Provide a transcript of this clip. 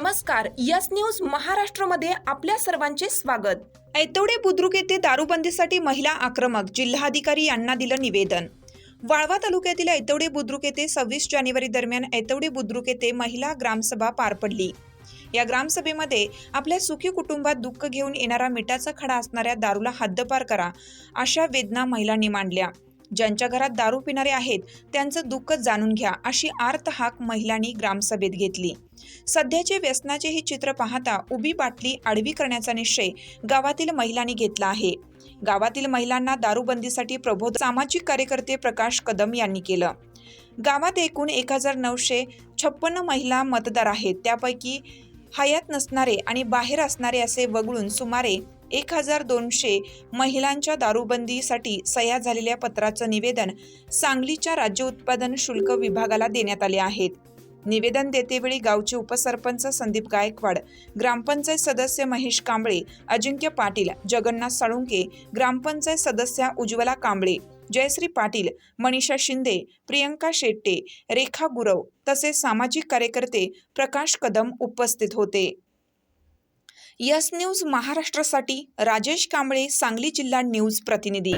नमस्कार yes news महाराष्ट्रमध्ये आपल्या सर्वांचे स्वागत. ऐतवडे बुद्रुक येथे दारूबंदीसाठी महिला आक्रमक जिल्हाधिकारी यांना दिलं निवेदन. वाळवा तालुक्यातील ऐतवडे बुद्रुक येथे सव्वीस जानेवारी दरम्यान ऐतवडे बुद्रुक येथे महिला ग्रामसभा पार पडली. या ग्रामसभेमध्ये आपल्या सुखी कुटुंबात दुःख घेऊन येणारा मिठाचा खडा असणाऱ्या दारूला हद्दपार करा अशा वेदना महिलांनी मांडल्या. ज्यांच्या घरात दारू पिणारे आहेत त्यांचं दुःख जाणून घ्या अशी आर्त हाक महिलांनी ग्रामसभेत घेतली. सध्याचे व्यसनाचे ही चित्र पाहता उभी बाटली आडवी करण्याचा निश्चय गावातील महिलांनी घेतला आहे. गावातील महिलांना दारूबंदीसाठी प्रबोध सामाजिक कार्यकर्ते प्रकाश कदम यांनी केलं. गावात एकूण एक हजार नऊशे छप्पन्न महिला मतदार आहेत. त्यापैकी हयात नसणारे आणि बाहेर असणारे असे वगळून सुमारे एक हजार दोनशे महिलांच्या दारूबंदीसाठी सह्या झालेल्या पत्राचं निवेदन सांगलीच्या राज्य उत्पादन शुल्क विभागाला देण्यात आले आहेत निवेदन देतेवेळी गावचे उपसरपंच संदीप गायकवाड ग्रामपंचायत सदस्य महेश कांबळे अजिंक्य पाटील जगन्नाथ साळुंके ग्रामपंचायत सदस्या उज्ज्वला कांबळे जयश्री पाटील मनीषा शिंदे प्रियंका शेट्टे रेखा गुरव तसेच सामाजिक कार्यकर्ते प्रकाश कदम उपस्थित होते. यस न्यूज महाराष्ट्रासाठी राजेश कांबळे सांगली जिल्हा न्यूज प्रतिनिधी.